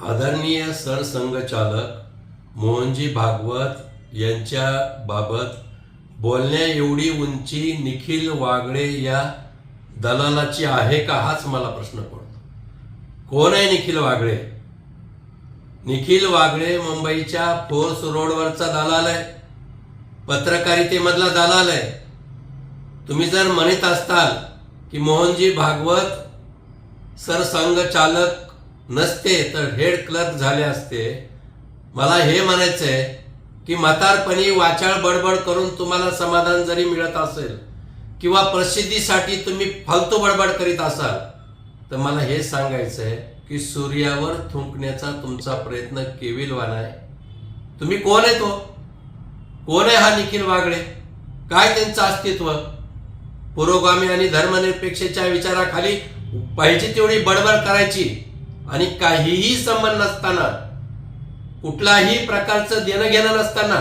आदरणीय सरसंघचालक मोहनजी भागवत यांच्याबाबत बोलण्या एवढी उंची निखिल वागळे या दलालाची आहे का हाच मला प्रश्न पडतो. कोण आहे निखिल वागळे? निखिल वागळे मुंबईच्या फोर्स रोडवरचा दलाल आहे. पत्रकारितेमधला दलाल आहे. तुम्ही जर म्हणत असताल की मोहनजी भागवत सरसंघचालक नसते तर हेड क्लर्क झाले असते. मला हे म्हणायचंय की म्हातारपणी वाचाळ बडबड करून तुम्हाला समाधान जरी मिळत असेल किंवा प्रसिद्धीसाठी तुम्ही फालतू बडबड करीत असाल तर मला हे सांगायचंय की सूर्यावर थुंकण्याचा तुमचा प्रयत्न केविलवान आहे. तुम्ही कोण आहे तो? कोण आहे हा निखिल वागळे? काय त्यांचं अस्तित्व? पुरोगामी आणि धर्मनिरपेक्षेच्या विचाराखाली पाहिजे तेवढी बडबड करायची. आणि काहीही संबंध नसताना कुठलाही प्रकारचं देणं घेणं नसताना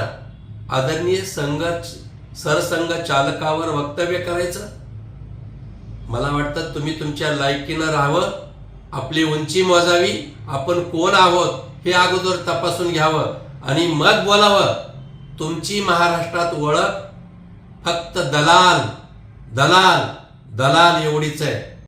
आदरणीय संघ सरसंघ चालकावर वक्तव्य करायचं? मला वाटतं तुम्ही तुमच्या लायकीनं राहावं आपली उंची मोजावी आपण कोण आहोत हे अगोदर तपासून घ्यावं आणि मग बोलावं. तुमची महाराष्ट्रात ओळख फक्त दलाल दलाल दलाल एवढीच आहे.